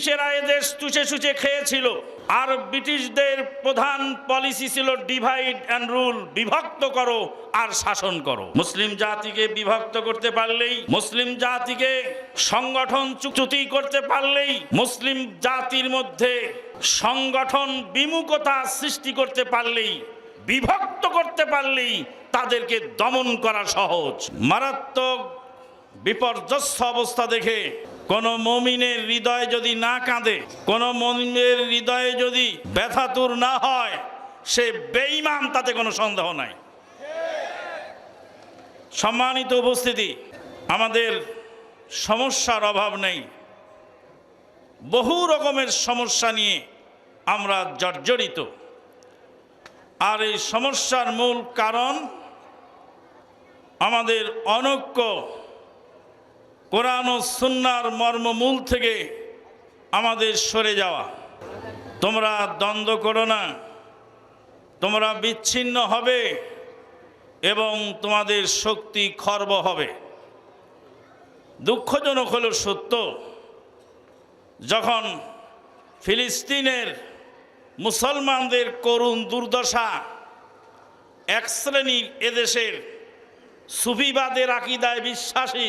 ব্রিটিশেরা এদেশ চুষে সুচে খেয়েছিল। আর ব্রিটিশদের প্রধান পলিসি ছিল ডিভাইড অ্যান্ড রুল, বিভক্ত করো আর শাসন করো। মুসলিম জাতিকে বিভক্ত করতে পারলেই, মুসলিম জাতিকে সংগঠন চ্যুতি করতে পারলেই, মুসলিম জাতির মধ্যে সংগঠন বিমুখতা সৃষ্টি করতে পারলেই, বিভক্ত করতে পারলেই তাদেরকে দমন করা সহজ। মারাত্মক বিপর্যস্ত অবস্থা দেখে কোন মমিনের হৃদয় যদি না কাঁদে, কোন মমিনের হৃদয়ে যদি ব্যথাতুর না হয়, সে বেঈমান, তাতে কোনো সন্দেহ নাই। সম্মানিত উপস্থিতি, আমাদের সমস্যার অভাব নেই। বহু রকমের সমস্যা নিয়ে আমরা জর্জরিত। আর এই সমস্যার মূল কারণ আমাদের অনৈক্য কোরআন ও সুন্নার মর্মমূল থেকে আমাদের সরে যাওয়া। তোমরা দ্বন্দ্ব করো না। তোমরা বিচ্ছিন্ন হবে এবং তোমাদের শক্তি খর্ব হবে। দুঃখজনক হল সত্য, যখন ফিলিস্তিনের মুসলমানদের করুণ দুর্দশা এক শ্রেণির এদেশের সুফিবাদের আকিদায় বিশ্বাসী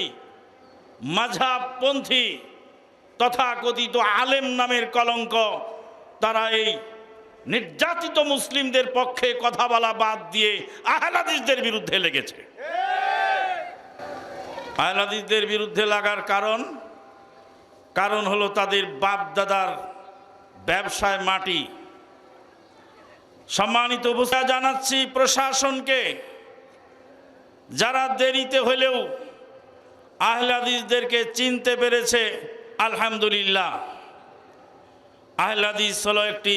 মাঝাবপন্থী তথাকথিত আলেম নামের কলঙ্ক। তারা এই নির্যাতিত মুসলিমদের পক্ষে কথা বলা বাদ দিয়ে আহলাদিসদের বিরুদ্ধে লেগেছে। আহলাদিসদের বিরুদ্ধে লাগার কারণ কারণ হলো তাদের বাপ দাদার ব্যবসায় মাটি। সম্মানিত অবস্থা জানাচ্ছি প্রশাসনকে। যারা দেরিতে হলেও আহলাদিসদেরকে চিনতে পেরেছে, আলহামদুলিল্লাহ। আহলাদিস হলো একটি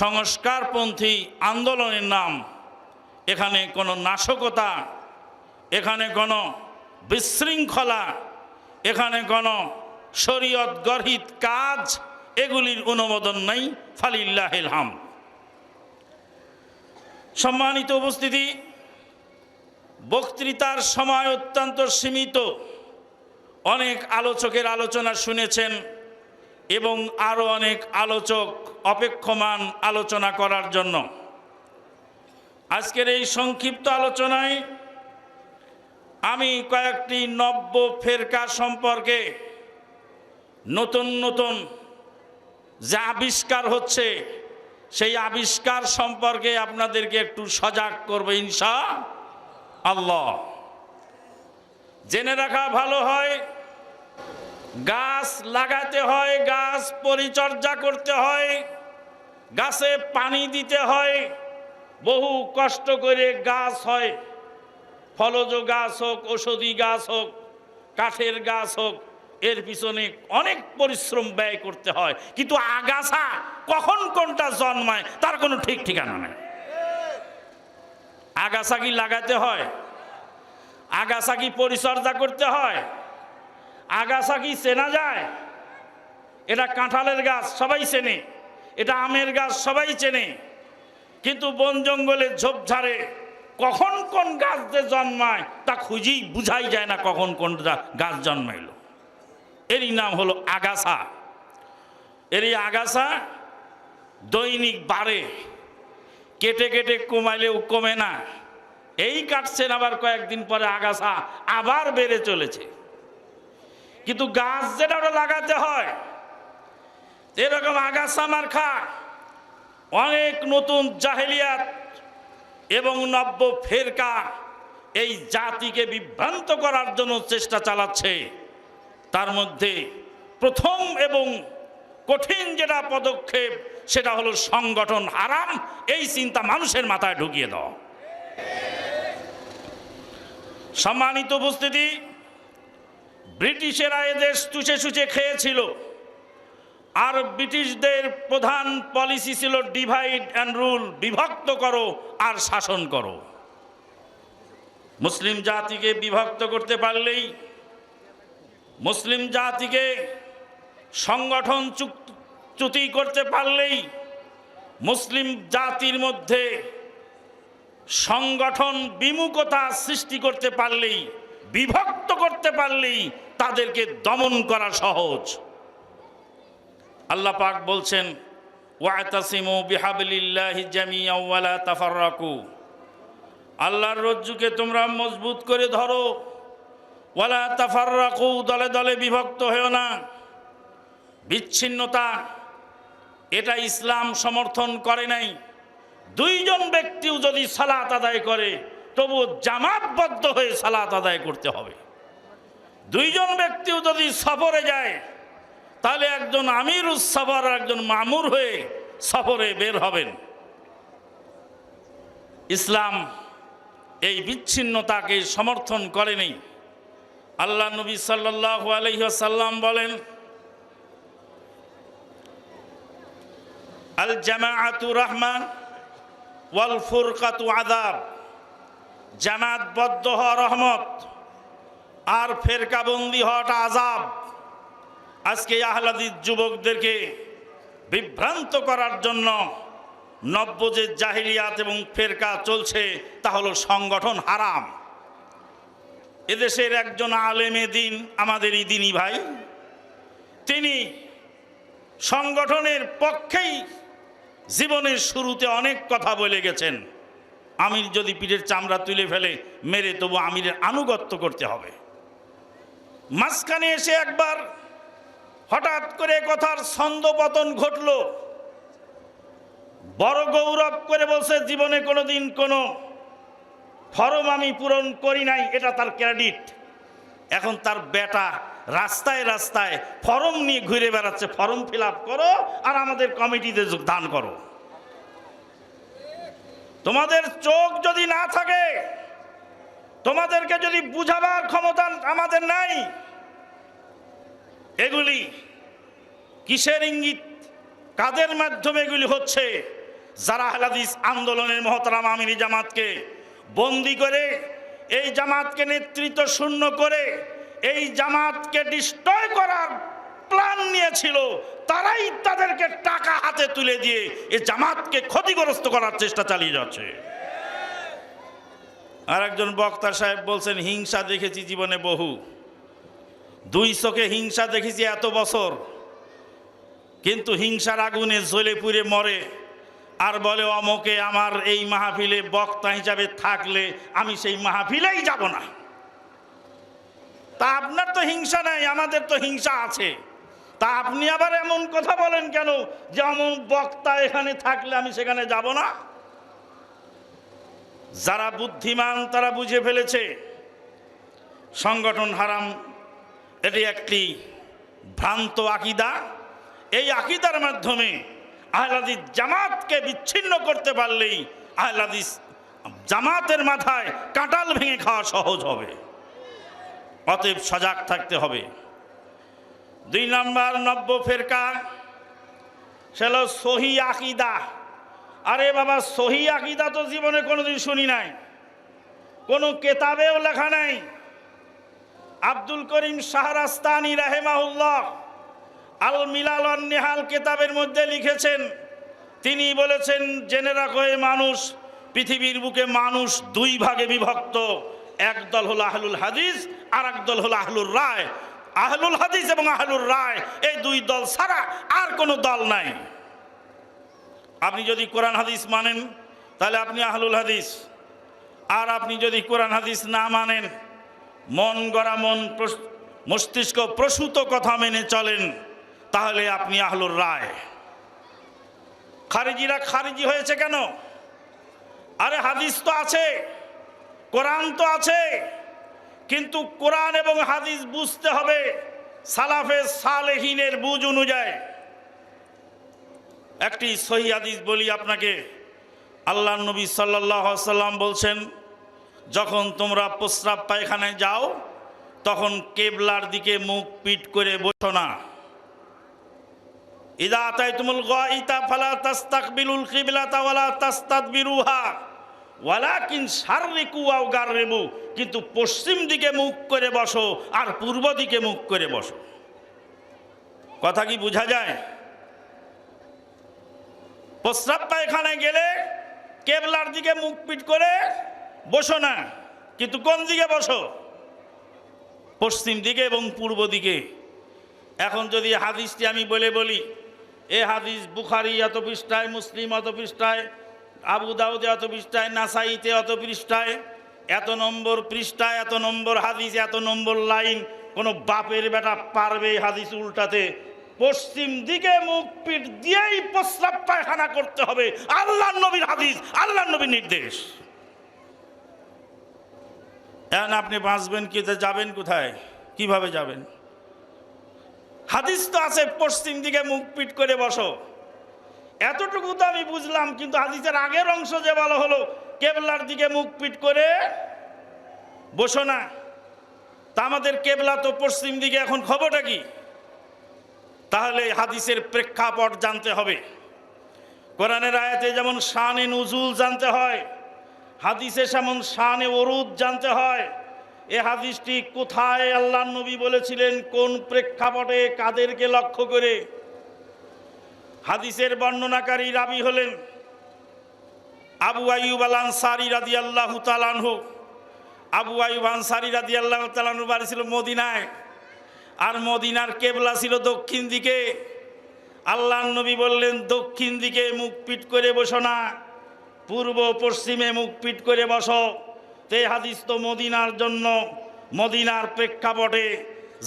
সংস্কারপন্থী আন্দোলনের নাম। এখানে কোনো নাশকতা, এখানে কোনো বিশৃঙ্খলা, এখানে কোনো শরীয়ত গর্হিত কাজ, এগুলির অনুমোদন নাই, ফালিল্লাহিল হাম সম্মানিত উপস্থিতি বক্তৃতার সময় অত্যন্ত সীমিত। অনেক আলোচকের আলোচনা শুনেছেন এবং আরও অনেক আলোচক অপেক্ষমান আলোচনা করার জন্য। আজকের এই সংক্ষিপ্ত আলোচনায় আমি কয়েকটি নব্য ফেরকা সম্পর্কে নতুন নতুন যে আবিষ্কার হচ্ছে, সেই আবিষ্কার সম্পর্কে আপনাদেরকে একটু সজাগ করবে ইনশা। আল্লাহ। জেনে রাখা ভালো হয়, গাছ লাগাতে হয়, গাছ পরিচর্যা করতে হয়, গাছে পানি দিতে হয়, বহু কষ্ট করে গাছ হয়, ফলজ গাছ হোক ওষুধি গাছ হোক, কাঠের গাছ হোক, এর পিছনে অনেক পরিশ্রম ব্যয় করতে হয়। কিন্তু আগাছা কখন কোনটা জন্মায়, তার কোনো ঠিক ঠিকানা নেই। আগাছা কি লাগাতে হয় আগাছা কি পরিচর্যা করতে হয় আগাছা কি চেনা যায়। এটা কাঁঠালের গাছ, সবাই চেনে। এটা আমের গাছ, সবাই চেনে। কিন্তু বন জঙ্গলে ঝোপঝাড়ে কখন কোন গাছ যে জন্মায়, তা খুঁজেই বুঝাই যায় না কখন কোন গাছ জন্মাইল। এরই নাম হলো আগাছা। এরই আগাছা দৈনিক বাড়ে কেটে কেটে কমাইলেও কমে না। এই কাটছেন আবার কয়েকদিন পরে আগাছা, আবার বেড়ে চলেছে। কিন্তু গাছ যেটা ওটা লাগাতে হয়, এরকম আগাছা মার্খা অনেক নতুন জাহেলিয়াত এবং নব্য ফেরকা এই জাতিকে বিভ্রান্ত করার জন্য চেষ্টা চালাচ্ছে। তার মধ্যে প্রথম এবং কঠিন যেটা পদক্ষেপ সেটা হলো সংগঠন হারাম, এই চিন্তা মানুষের মাথায় ঢুকিয়ে দাও। সম্মানিত উপস্থিতি, ব্রিটিশেরা এদেশ চুষে চুষে খেয়েছিল। আর ব্রিটিশদের প্রধান পলিসি ছিল ডিভাইড অ্যান্ড রুল, বিভক্ত করো আর শাসন করো। মুসলিম জাতিকে বিভক্ত করতে পারলেই, মুসলিম জাতিকে সংগঠন চ্যুতি করতে পারলেই মুসলিম জাতির মধ্যে সংগঠন বিমুখতা সৃষ্টি করতে পারলেই, বিভক্ত করতে পারলেই তাদেরকে দমন করা সহজ। আল্লাহ পাক বলছেন, ওয়াতাসিমু বিহাবলিল্লাহি জামিয়া ওয়ালা তাফাররাকু। আল্লাহর রজ্জুকে তোমরা মজবুত করে ধরো। ওয়ালা তাফাররাকু, দলে দলে বিভক্ত হয়েও না। বিচ্ছিন্নতা এটা ইসলাম সমর্থন করে নাই। দুইজন ব্যক্তিও যদি সালাত আদায় করে তবু জামাতবদ্ধ হয়ে সালাত আদায় করতে হবে। দুইজন ব্যক্তিও যদি সফরে যায়, তাহলে একজন আমির সফর আর একজন মামুর হয়ে সফরে বের হবেন। ইসলাম এই বিচ্ছিন্নতাকে সমর্থন করেনি। আল্লাহ নবী সাল্লাহ আলহ্লাম বলেন আল জামাআতু রহমান ওয়াল ফুরকাতু আদাব জামাতবদ্ধ হওয়া রহমত আর ফেরকাবন্দি হওয়াটা আজাব আজকে আহলাদির যুবকদেরকে বিভ্রান্ত করার জন্য নব্য যে জাহিলিয়াত এবং ফেরকা চলছে, তা হলো সংগঠন হারাম। এদেশের একজন আলেমে দিন আমাদেরই দিনী ভাই, তিনি সংগঠনের পক্ষেই জীবনের শুরুতে অনেক কথা বলে গেছেন। আমির যদি পিঠের চামড়া তুলে ফেলে, মেরে তবু আমিরের আনুগত্য করতে হবে। মাঝখানে এসে একবার হঠাৎ করে কথার ছন্দপতন ঘটল। বড় গৌরব করে বলছে, জীবনে কোনোদিন কোনো ফরম আমি পূরণ করি নাই, এটা তার ক্রেডিট। এখন তার বেটা রাস্তায় রাস্তায় ফরম নিয়ে ঘুরে বেড়াচ্ছে, ফর্ম ফিল করো আর আমাদের কমিটিতে যোগদান করো। তোমাদের চোখ যদি না থাকে, তোমাদেরকে যদি বুঝাবার ক্ষমতা আমাদের নাই, এগুলি কিসের ইঙ্গিত? কাদের মাধ্যমে এগুলি হচ্ছে? যারা হালাদিস আন্দোলনের মহতরাম আমিনী জামাতকে বন্দি করে, এই জামাতকে নেতৃত্ব শূন্য করে এই জামাতকে ডিস্ট্রয় করার প্ল্যান নিয়েছিল, তারাই তাদেরকে টাকা হাতে তুলে দিয়ে এই জামাতকে ক্ষতিগ্রস্ত করার চেষ্টা চালিয়ে যাচ্ছে। আর একজন বক্তা সাহেব বলছেন, হিংসা দেখেছি জীবনে বহু। দুই চোখে হিংসা দেখেছি এত বছর। কিন্তু হিংসার আগুনে জ্বলে পুড়ে মরে। আর বলে, অমকে আমার এই মাহফিলে বক্তা হিসাবে থাকলে আমি সেই মাহফিলেই যাব না। তা আপনার তো হিংসা নাই, আমাদের তো হিংসা আছে। তা আপনি আবার এমন কথা বলেন কেন যে এমন বক্তা এখানে থাকলে আমি সেখানে যাব না? যারা বুদ্ধিমান তারা বুঝে ফেলেছে, সংগঠন হারাম, এটি একটি ভ্রান্ত আকিদা। এই আকিদার মাধ্যমে আহলাদিস জামাতকে বিচ্ছিন্ন করতে পারলেই আহলাদিস জামাতের মাথায় কাঁটাল ভেঙে খাওয়া সহজ হবে। অতএব সজাগ থাকতে হবে। দুই নম্বর নব্য ফেরকা, সে হলো সহি আকিদা। আরে বাবা, সহি আকিদা তো জীবনে কোনোদিন শুনি নাই। কোনো কেতাবেও লেখা নাই। আব্দুল করিম শাহরাস্তানি রাহেমাহুল্লাহ আল মিলাল নেহাল কেতাবের মধ্যে লিখেছেন, তিনি বলেছেন, জেনে রাখো মানুষ, পৃথিবীর বুকে মানুষ দুই ভাগে বিভক্ত। এক দল হলো আহলুল হাদিস আর এক দল হলো আহলুর রায়। আহলুল হাদিস এবং আহলুর রায়, এই দুই দল ছাড়া আর কোনো দল নাই। আপনি যদি কোরআন হাদিস মানেন, তাহলে আপনি আহলুল হাদিস। আর আপনি যদি কোরআন হাদিস না মানেন, মন গড়া, মন মস্তিষ্ক প্রসূত কথা মেনে চলেন, তাহলে আপনি আহলুর রায়। খারিজিরা খারিজি হয়েছে কেন? আরে হাদিস তো আছে। কোরআন তো আছে, কিন্তু কোরআন এবং হাদিস বুঝতে হবে সালাফে সালেহিনের বুঝ অনুযায়ী। একটি সহি হাদিস বলি আপনাকে। আল্লাহ নবী সাল্লাম বলছেন, যখন তোমরা প্রস্রাব পায়খানায় যাও, তখন কেবলার দিকে মুখ পিট করে বসো না। ইদা আতাই তুমুল গা ইতা ফালা তাস্তাকবিলুল কিবলাতা ওয়ালা তাস্তাদবিরুহা। ওয়ালাকিন শাররিকু আও গাররিবু কিন্তু পশ্চিম দিকে মুখ করে বসো আর পূর্ব দিকে মুখ করে বসো। কথা কি বোঝা যায়? প্রস্রাব পায়খানায় গেলে কেবলার দিকে মুখ পিট করে বসো না, কিন্তু কোন দিকে বসো? পশ্চিম দিকে এবং পূর্ব দিকে। এখন যদি হাদিসটি আমি বলে বলি, এ হাদিস বুখারি অত পৃষ্ঠায়, মুসলিম অত পৃষ্ঠায় আবু দাউদে অত পৃষ্ঠায়, নাসাইতে অত পৃষ্ঠায়, এত নম্বর পৃষ্ঠায়, এত নম্বর হাদিস, এত নম্বর লাইন, কোনো বাপের বেটা পারবে হাদিস উল্টাতে। পশ্চিম দিকে মুখ পিঠ দিয়েই প্রস্রাব পায়খানা করতে হবে। আল্লাহ নবীর হাদিস আল্লাহ নবীর নির্দেশ। এখন আপনি বাঁচবেন কি যাবেন কোথায়? কীভাবে যাবেন? হাদিস তো আছে, পশ্চিম দিকে মুখ পিট করে বসো। এতটুকু তো আমি বুঝলাম, কিন্তু হাদিসের আগের অংশ যে বলা হলো, কেবলার দিকে মুখ পিট করে বসো না। তা আমাদের কেবলা তো পশ্চিম দিকে, এখন খবরটা কি? তাহলে হাদিসের প্রেক্ষাপট জানতে হবে। কোরআনের আয়াতে যেমন শানে নজুল জানতে হয়, হাদিসে যেমন শানে অরুদ জানতে হয়। এ হাদিসটি কোথায় আল্লাহ নবী বলেছিলেন, কোন প্রেক্ষাপটে কাদেরকে লক্ষ্য করে? হাদিসের বর্ণনাকারী রাবি হলেন আবু আইয়ুব আল আনসারি রাদি আল্লাহ তালানহু আবু আইয়ুব আনসারি রাদি আল্লাহ তালানহু বাড়ি ছিল মদিনায়। আর মদিনার কেবলা ছিল দক্ষিণ দিকে। আল্লাহ নবী বললেন, দক্ষিণ দিকে মুখ পিট করে বসো না, পূর্ব পশ্চিমে মুখ পিট করে বসো। তে হাদিস তো মদিনার জন্য, মদিনার প্রেক্ষাপটে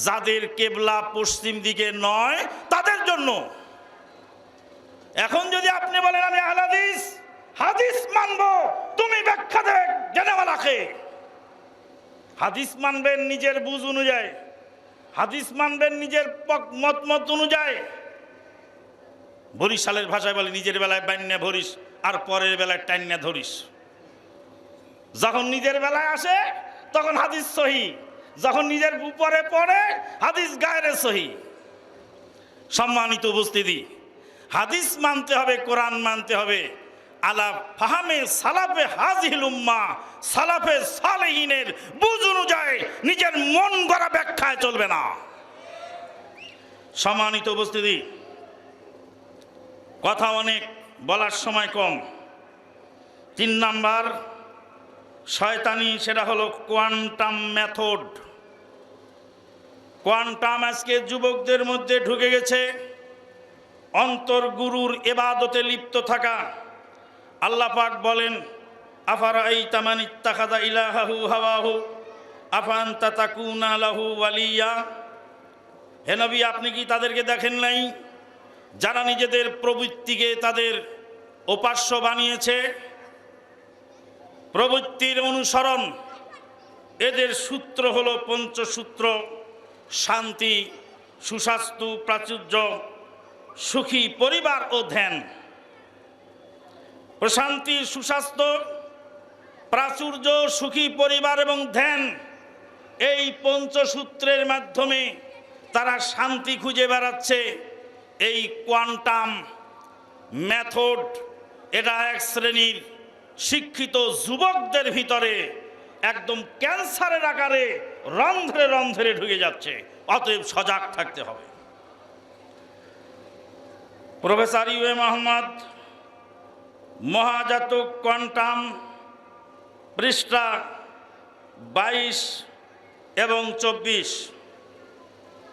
যাদের কেবলা পশ্চিম দিকে নয়, তাদের জন্য। এখন যদি আপনি বলেন, আমি আহলাদিস হাদিস মানবো, তুমি ব্যাখ্যা দেবে জেনেওয়ালাকে হাদিস মানবেন নিজের বুঝ অনুযায়ী। হাদিস মানবেন নিজের মত মত অনুযায়ী। বরিশালের ভাষায় বলে, নিজের বেলায় বান্যা ভরিস আর পরের বেলায় টান্যা ধরিস। যখন নিজের বেলায় আসে, তখন হাদিস সহি। যখন নিজের উপরে পড়ে, হাদিস গায়ের সহি। সম্মানিত উপস্থিতি। হাদিস মানতে হবে, কোরআন মানতে হবে। আলা ফাহামে সালাফে হাজিল উম্মা, সালাফে সালেহিনের বুঝ অনুযায়ী নিজের মন গড়া ব্যাখ্যায় চলবে না। সম্মানিত উপস্থিতি, কথা অনেক, বলার সময় কম। তিন নাম্বার, শয়তানি, সেটা হলো কোয়ান্টাম মেথড। কোয়ান্টাম আজকে যুবকদের মধ্যে ঢুকে গেছে। অন্তর গুরুর এবাদতে লিপ্ত থাকা। আল্লাহ পাক বলেন আফারা এই ইলাহাহু হাওয়াহু? আফান লাহু ওয়ালিয়া? আপনি কি তাদেরকে দেখেন নাই? যারা নিজেদের প্রবৃত্তিকে তাদের উপাস্য বানিয়েছে? প্রবৃত্তির অনুসরণ, এদের সূত্র হলো পঞ্চসূত্র, শান্তি, সুস্বাস্থ্য, প্রাচুর্য সুখী পরিবার ও ধ্যান। প্রশান্তি, সুস্বাস্থ্য, প্রাচুর্য, সুখী পরিবার এবং ধ্যান এই পঞ্চসূত্রের মাধ্যমে তারা শান্তি খুঁজে বেড়াচ্ছে। এই কোয়ান্টাম মেথড এটা এক শ্রেণির শিক্ষিত যুবকদের ভিতরে একদম ক্যান্সারের আকারে রন্ধ্রে রন্ধ্রে ঢুকে যাচ্ছে। অতএব সজাগ থাকতে হবে। Professor UA Mohammad, Mahajatak quantum পৃষ্ঠা বাইশ এবং চব্বিশ।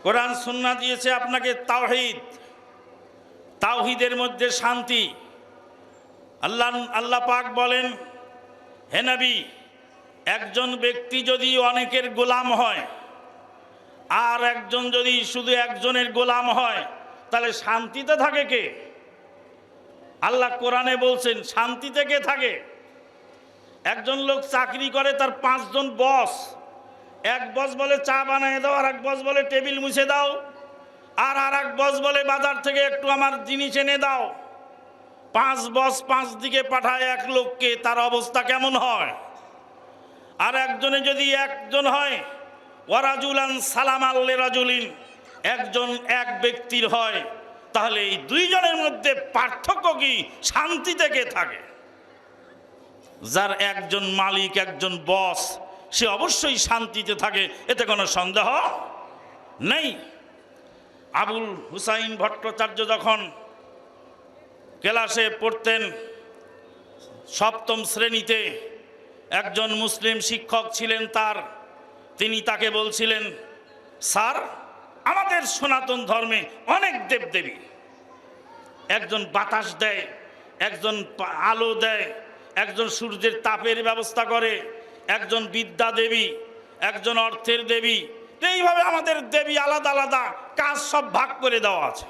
কোরআন সুন্না দিয়েছে আপনাকে তাওহিদ। তাওহিদের মধ্যে শান্তি। আল্লাহ আল্লাহ পাক বলেন, হে নবী, একজন ব্যক্তি যদি অনেকের গোলাম হয়, আর একজন যদি শুধু একজনের গোলাম হয় তাহলে শান্তিতে থাকে কে? আল্লাহ কোরআনে বলছেন, শান্তিতে কে থাকে? একজন লোক চাকরি করে, তার পাঁচজন বস। এক বস বলে চা বানিয়ে দাও আর এক বস বলে টেবিল মুছে দাও, আর আর এক বস বলে বাজার থেকে একটু আমার জিনিস এনে দাও। পাঁচ বস পাঁচ দিকে পাঠায় এক লোককে, তার অবস্থা কেমন হয়? আর একজনে যদি একজন হয় ওয়ারাজুলান সালাম আল্লে রাজুলিন একজন এক ব্যক্তির হয়, তাহলে এই দুইজনের মধ্যে পার্থক্য কি? শান্তি থেকে থাকে। যার একজন মালিক, একজন বস, সে অবশ্যই শান্তিতে থাকে, এতে কোনো সন্দেহ নেই। আবুল হুসাইন ভট্টাচার্য যখন ক্লাসে পড়তেন, সপ্তম শ্রেণীতে একজন মুসলিম শিক্ষক ছিলেন তার, তিনি তাকে বলছিলেন, স্যার আমাদের সনাতন ধর্মে অনেক দেবদেবী। একজন বাতাস দেয়, একজন আলো দেয়, একজন সূর্যের তাপের ব্যবস্থা করে, একজন বিদ্যা দেবী, একজন অর্থের দেবী। এইভাবে আমাদের দেবী আলাদা আলাদা কাজ সব ভাগ করে দেওয়া আছে।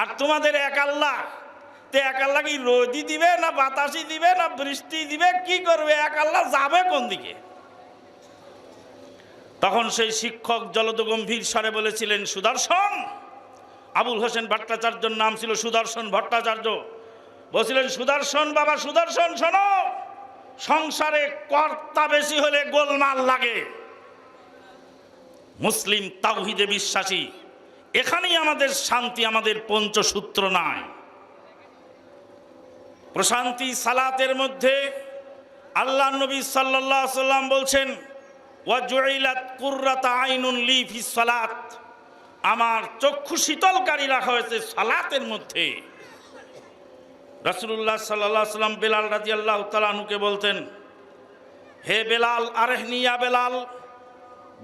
আর তোমাদের এক আল্লাহ, তে এক আল্লাহ কি রোদই দিবে না বাতাসই দিবে না বৃষ্টি দিবে? কি করবে? এক আল্লাহ যাবে কোন দিকে? তখন সেই শিক্ষক জলদ গম্ভীর স্বরে বলেছিলেন, সুদর্শন! আবুল হোসেন ভট্টাচার্যর নাম ছিল সুদর্শন ভট্টাচার্য। বলছিলেন, সুদর্শন বাবা, সুদর্শন শোনো! সংসারে কর্তা বেশি হলে গোলমাল লাগে। মুসলিম তাওহিদে বিশ্বাসী, এখানেই আমাদের শান্তি, আমাদের পঞ্চসূত্র নাই। প্রশান্তি সালাতের মধ্যে আল্লাহ নবী আলাইহি সাল্লাম বলছেন আইনুন সালাত। আমার চক্ষু শীতলকারী রাখা হয়েছে সালাতের মধ্যে। সাল্লাল্লাহু সাল্লাম বেলাল রাদিয়াল্লাহু তাআলা আনহুকে বলতেন, হে বেলাল আরহনিয়া বেলাল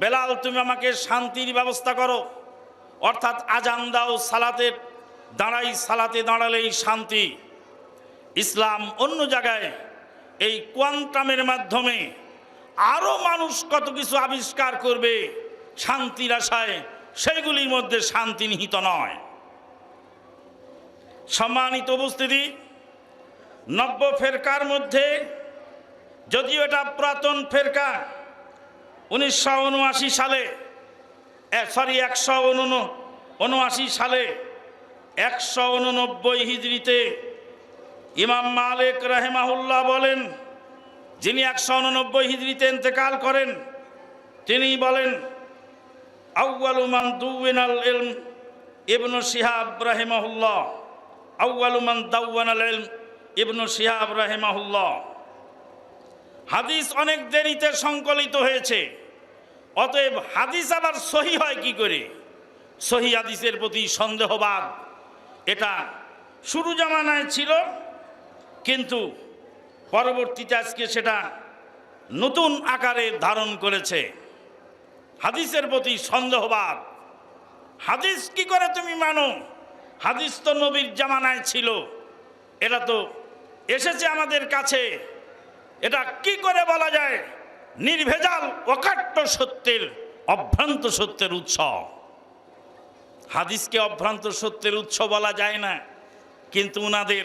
বেলাল, তুমি আমাকে শান্তির ব্যবস্থা করো। অর্থাৎ আজান দাও সালাতে দাঁড়াই সালাতে দাঁড়ালেই শান্তি। ইসলাম অন্য জায়গায় এই কোয়ান্টামের মাধ্যমে আরও মানুষ কত কিছু আবিষ্কার করবে শান্তির আশায়, সেগুলির মধ্যে শান্তি নিহিত নয়। সম্মানিত উপস্থিতি, নব্য ফেরকার মধ্যে, যদিও এটা পুরাতন ফেরকা, উনিশশো উনআশি সালে সরি একশো উনআশি সালে, একশো উননব্বই হিজড়িতে ইমাম মালিক রাহেমাহুল্লাহ বলেন যিনি একশো উননব্বই হিজড়িতে ইন্তেকাল করেন, তিনি বলেন আউ্বালুমান দুবিনাল ইলম ইবনু শিহাব রাহেমাহুল্লাহ। আউ্বালুমান দাউয়ানাল ইলম ইবনু শিহাব রাহেমাহুল্লাহ। হাদিস অনেক দেরিতে সংকলিত হয়েছে, অতএব হাদিস আবার সহি হয় কি করে? সহি হাদিসের প্রতি সন্দেহবাদ। এটা শুরু জামানায় ছিল, কিন্তু পরবর্তীতে আজকে সেটা নতুন আকারে ধারণ করেছে। হাদিসের প্রতি সন্দেহবাদ। হাদিস কি করে তুমি মানো? হাদিস তো নবীর জামানায় ছিল। এটা তো এসেছে আমাদের কাছে। এটা কি করে বলা যায়? নির্ভেজাল, অকাট্য সত্যের, অভ্রান্ত সত্যের উৎস। হাদিসকে অভ্রান্ত সত্যের উৎস বলা যায় না। কিন্তু উনাদের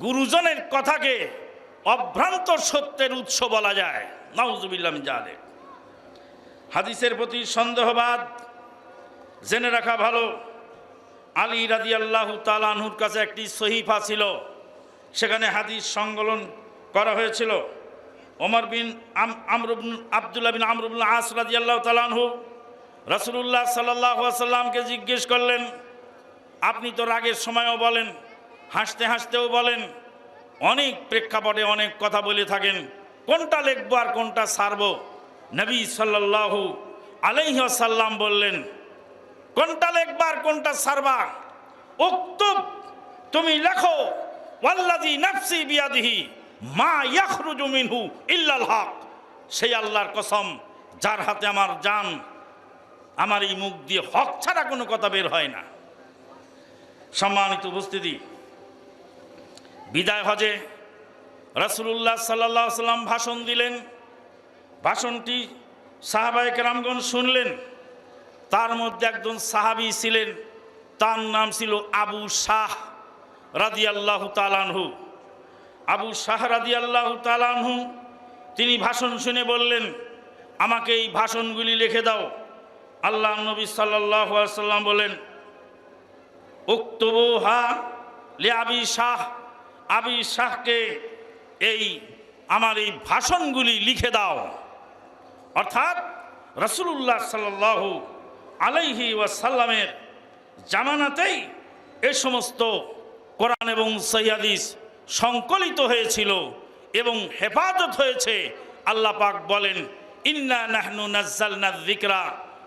গুরুজনের কথাকে অভ্রান্ত সত্যের উৎস বলা যায়। নাউজুবিল্লাম জালে হাদিসের প্রতি সন্দেহবাদ জেনে রাখা ভালো। আলী রাদি আল্লাহ তালানহুর কাছে একটি সহিফা ছিল। সেখানে হাদিস সংকলন করা হয়েছিল। ওমর বিন আম- আমর বিন, আবদুল্লাহ বিন আমরুল্লাহ আস রাজি আল্লাহ তালানহু রসুল্লাহ সাল্লাহ সাল্লামকে জিজ্ঞেস করলেন, আপনি তো রাগের সময়ও বলেন, হাসতে হাসতেও বলেন অনেক প্রেক্ষাপটে অনেক কথা বলে থাকেন, কোনটা লিখব আর কোনটা সারব? নবী সাল্লাল্লাহু আলাইহি সাল্লাম বললেন, কোনটা লিখবা আর কোনটা সারবা? উক্তুব, তুমি লেখো, ওয়াল্লাযী নাফসি বিয়াদিহি মা ইয়াখরুজু মিনহু ইল্লাল হক। সেই আল্লাহর কসম, যার হাতে আমার জান, আমার এই মুখ দিয়ে হক ছাড়া কোনো কথা বের হয় না। সম্মানিত উপস্থিতি বিদায় হজে রাসূলুল্লাহ সাল্লাহ সাল্লাম ভাষণ দিলেন। ভাষণটি সাহাবায়ে কেরামগণ শুনলেন। তার মধ্যে একজন সাহাবী ছিলেন, তার নাম ছিল আবু শাহ রাদিয়াল্লাহু তালানহু আবু শাহ রাদিয়াল্লাহু তালানহু তিনি ভাষণ শুনে বললেন, আমাকে এই ভাষণগুলি লিখে দাও। আল্লাহ নবী সাল্লাহ সাল্লাম বলেন উক্তবু হা লে আবি শাহ আবি শাহকে এই আমার এই ভাষণগুলি লিখে দাও। অর্থাৎ রসুল্লাহ সাল্লাহ আলাইহি ওয়াসাল্লামের জামানাতেই এ সমস্ত কোরআন এবং সৈয়াদিস সংকলিত হয়েছিল এবং হেফাজত হয়েছে। আল্লাহ পাক বলেন, ইন্না নাহনু নাজ্জালনা যিকরা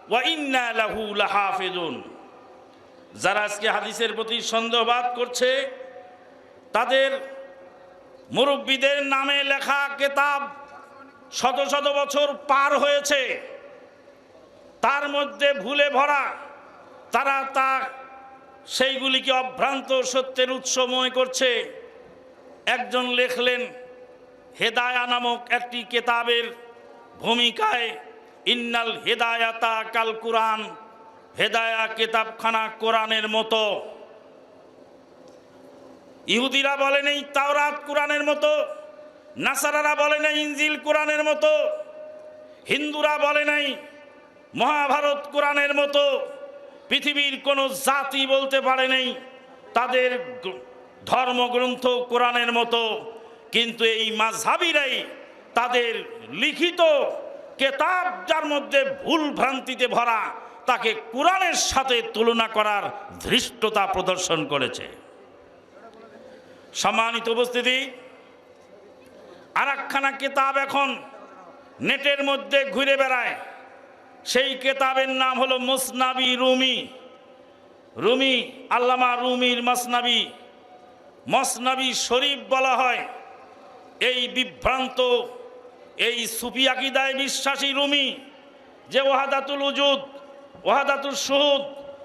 ওয়া ইন্না লাহু লাহাফিজুন। যারা আজকে হাদিসের প্রতি সন্দেহবাদ করছে তাদের মুরব্বীদের নামে লেখা কেতাব শত শত বছর পার হয়েছে। তার মধ্যে ভুলে ভরা তারা তা সেইগুলিকে অভ্রান্ত সত্যের উৎস মনে করছে। একজন লেখলেন, হেদায়া নামক একটি কেতাবের ভূমিকায় ইন্নাল হেদায়াতা কাল কুরআন, হেদায়া কেতাবখানা কোরআনের মতো। ইহুদিরা বলে নেই তাওরাত কোরআনের মতো, নাসারারা বলে নেই ইঞ্জিল কোরআনের মতো, হিন্দুরা বলে নাই মহাভারত কোরআনের মতো, পৃথিবীর কোনো জাতি বলতে পারে নেই তাদের ধর্মগ্রন্থ কোরআনের মতো। কিন্তু এই মাঝহাবিরাই তাদের লিখিত কেতাব যার মধ্যে ভুল ভ্রান্তিতে ভরা তাকে কোরআনের সাথে তুলনা করার ধৃষ্টতা প্রদর্শন করেছে। সম্মানিত উপস্থিতি আর একখানা কেতাব এখন নেটের মধ্যে ঘুরে বেড়ায়। সেই কেতাবের নাম হলো মুসনাবি রুমি। রুমি, আল্লামা রুমির মসনাবি। মসনাবি শরীফ বলা হয়। এই বিভ্রান্ত, এই সুফি আকিদায় বিশ্বাসী রুমি যে ওহাদাতুল উজুদ ওহাদাতুল সুহুদ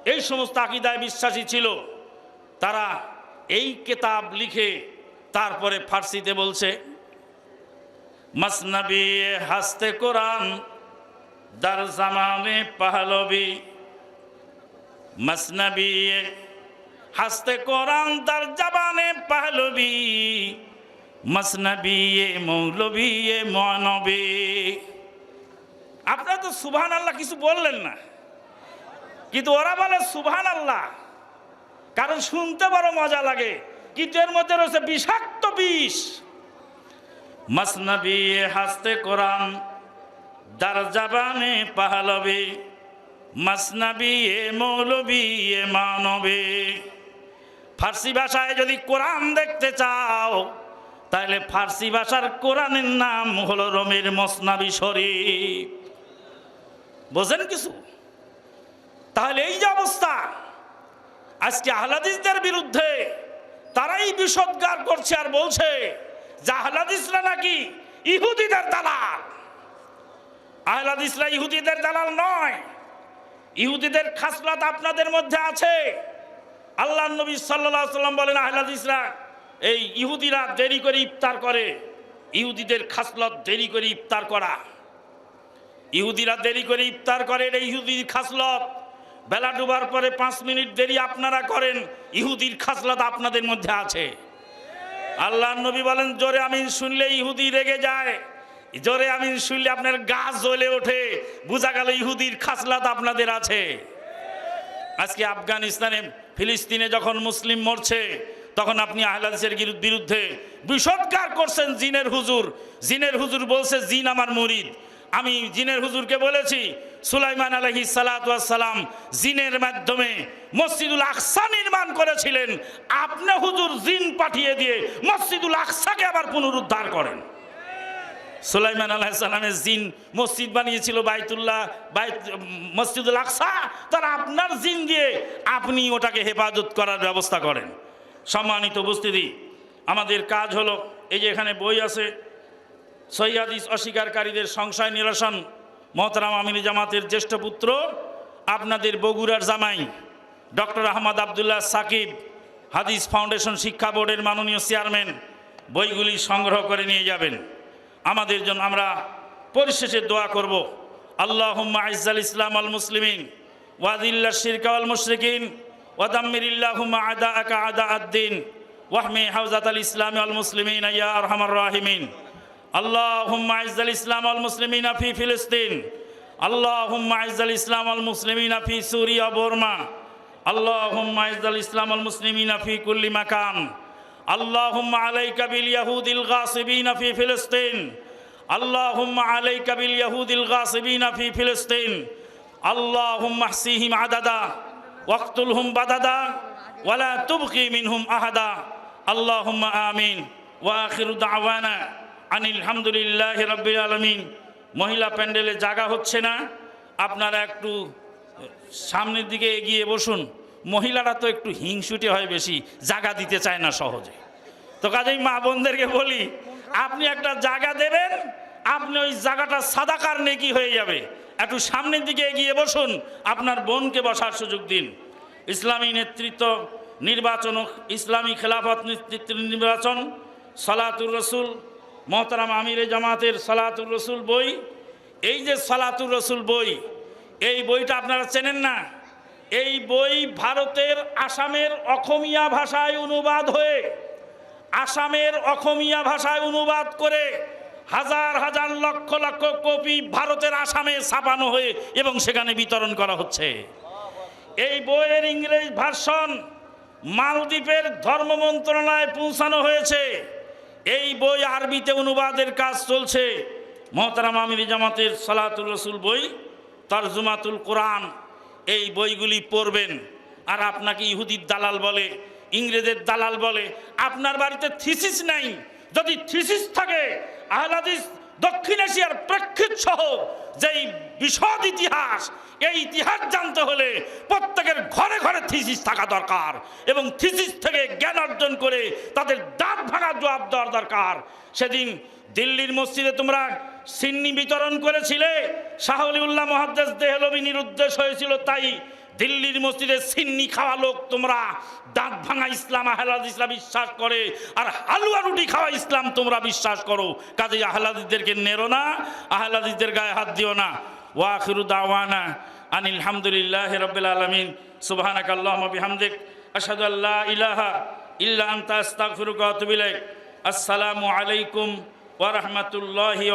এই সমস্ত আকিদায় বিশ্বাসী ছিল। তারা এই কেতাব লিখে তারপরে ফার্সিতে বলছে মসনবি হাসতে কোরআন, দার জামানে পাহলবি। মসনবি হাসতে কোরআন, দার জামানে পাহলবি। মসনবি মৌলবি মানবি আপনারা তো সুবহান আল্লাহ কিছু বললেন না, কিন্তু ওরা বলে সুবহান আল্লাহ কারণ শুনতে বড় মজা লাগে। কিন্তু এর মধ্যে রয়েছে বিষাক্ত বিষ। মসনবী হাসতে কোরআন, দার জবানে পাহলবি। মসনবী এ মৌলবী, এ মানবে। ফার্সি ভাষায় যদি কোরআন দেখতে চাও, তাহলে ফার্সি ভাষার কোরআনের নাম হলো রোমের মসনাবি শরীফ। বোঝেন কিছু? তাহলে এই যে অবস্থা। আজকে আহলাদিসদের বিরুদ্ধে তারাই বিষদগার করছে আর বলছে যে আহলাদিসরা নাকি ইহুদিদের দালাল। আহলাদিসরা ইহুদিদের দালাল নয়। ইহুদিদের খাসলাত আপনাদের মধ্যে আছে। আল্লাহ নবী সাল্লাহ সাল্লাম বলেন, আহলাদিসরা এই ইহুদিরা দেরি করে ইফতার করে। ইহুদিদের খাসলত দেরি করে ইফতার করা। ইহুদিরা দেরি করে ইফতার করে এটা ইহুদির খাসলত বেলা ডুবার পরে পাঁচ মিনিট দেরি আপনারা করেন, ইহুদির খাসলত আপনাদের মধ্যে আছে। আল্লাহ নবী বলেন, জোরে আমিন শুনলে ইহুদি রেগে যায়, জোরে আমিন শুনলে আপনার গা জ্বলে ওঠে, বোঝা গেল ইহুদির খাসলাত আপনাদের আছে। আজকে আফগানিস্তানে, ফিলিস্তিনে যখন মুসলিম মরছে, তখন আপনি আহলাদিসের বিরুদ্ধে বিষৎকার করছেন জিনের হুজুর। জিনের হুজুর বলছে, জিন আমার মুরিদ। আমি জিনের হুজুরকে বলেছি, সুলাইমান আলহি সালাম জিনের মাধ্যমে মসজিদুল আকসা নির্মাণ করেছিলেন। আপনি হুজুর জিন পাঠিয়ে দিয়ে মসজিদুল আকসাকে আবার পুনরুদ্ধার করেন। সুলাইমান আল্লাহ সালামের জিন মসজিদ বানিয়েছিল বাইতুল্লাহ, বাইত, মসজিদুল আকসা। তার আপনার জিন দিয়ে আপনি ওটাকে হেফাজত করার ব্যবস্থা করেন। সম্মানিত উপস্থিতি, আমাদের কাজ হলো, এই যে এখানে বই আছে সৈয়াদিস অস্বীকারীদের সংশয় নিরসন। মহতারাম আমিনী জামাতের জ্যেষ্ঠ পুত্র, আপনাদের বগুড়ার জামাই, ডক্টর আহমদ আবদুল্লাহ সাকিব, হাদিস ফাউন্ডেশন শিক্ষা বোর্ডের মাননীয় চেয়ারম্যান, বইগুলি সংগ্রহ করে নিয়ে যাবেন। আমাদের জন্য আমরা পরিশেষে দোয়া করব। আল্লাহ আইজাল ইসলাম আল মুসলিমিন ওয়াদিল্লা শিরকা আল মুশরিকিন ওয়াদাম্মিরিল্লাহুম্মা আদা আকা আদা আদ্দিন, ওয়াহমি হাউজাত আল ইসলাম আল মুসলিমিন, ইয়া রাহিমিন। اللهم اعز الاسلام والمسلمين في فلسطين. اللهم اعز الاسلام والمسلمين في سوريا بورما اللهم اعز الاسلام والمسلمين في كل مكان. اللهم عليك باليهود الغاصبين في فلسطين. اللهم عليك باليهود الغاصبين في فلسطين. اللهم احصيهم عددا واقتلهم بددا ولا تبقي منهم أحدا. اللهم آمين. وآخر دعوانا আনিলহামদুলিল্লাহ রব্বিল আলমিন। মহিলা প্যান্ডেলে জায়গা হচ্ছে না। আপনারা একটু সামনের দিকে এগিয়ে বসুন। মহিলারা তো একটু হিংসুটে হয় বেশি জায়গা দিতে চায় না সহজে। তো কাজেই মা বোনদেরকে বলি, আপনি একটা জায়গা দেবেন, আপনি ওই জায়গাটা সাদাকার নেকি হয়ে যাবে। একটু সামনের দিকে এগিয়ে বসুন, আপনার বোনকে বসার সুযোগ দিন। ইসলামী নেতৃত্ব নির্বাচন ইসলামী খেলাফত নেতৃত্ব নির্বাচন, সলাতুর রসুল মোহতারাম আমিরে জামাতের সালাতুর রসুল বই। এই যে সালাতুর রসুল বই, এই বইটা আপনারা চেনেন না? এই বই ভারতের আসামের অখমিয়া ভাষায় অনুবাদ হয়ে, আসামের অখমিয়া ভাষায় অনুবাদ করে হাজার হাজার লক্ষ লক্ষ কপি ভারতের আসামে ছাপানো হয়ে এবং সেখানে বিতরণ করা হচ্ছে। এই বইয়ের ইংরেজ ভার্সন মালদ্বীপের ধর্ম মন্ত্রণালয়ে পৌঁছানো হয়েছে। এই বই আরবিতে অনুবাদের কাজ চলছে। মহতারাম আমির জামাতের সালাতুল রসুল বই, তরজুমাতুল কোরআন। এই বইগুলি পড়বেন। আর আপনাকে ইহুদির দালাল বলে, ইংরেজের দালাল বলে, আপনার বাড়িতে থিসিস নাই। যদি থিসিস থাকে, আহলাদিস দক্ষিণ এশিয়ার প্রেক্ষিত সহ যেই বিশদ ইতিহাস, এই ইতিহাস জানতে হলে প্রত্যেকের ঘরে ঘরে থিসিস থাকা দরকার এবং থিসিস থেকে জ্ঞান অর্জন করে তাদের দাঁত ভাঙার জবাব দেওয়ার দরকার। সেদিন দিল্লির মসজিদে তোমরা সিন্নি বিতরণ করেছিলে শাহলিউল্লাহ মহাদ্দেশ দেহলবিনীর উদ্দেশ্য হয়েছিল তাই দিল্লির মসজিদে সিন্নি খাওয়া লোক তোমরা, দাঁত ভাঙা ইসলাম, আহলাদ ইসলাম বিশ্বাস করে, আর হালুয়া রুটি খাওয়া ইসলাম তোমরা বিশ্বাস করো। কাজে আহলাদিদেরকে নেরো না, আহলাদিদের গায়ে হাত দিও না। ওয়াখিরু দাওয়ানা আনিল হামদুলিল্লাহ রবিল আলমিন। সুবাহানাক আল্লাহুম্মা বিহামদিক। আশহাদু আল্লা ইলাহা ইলাইক। আসসালামু আলাইকুম ওয়া রাহমাতুল্লাহি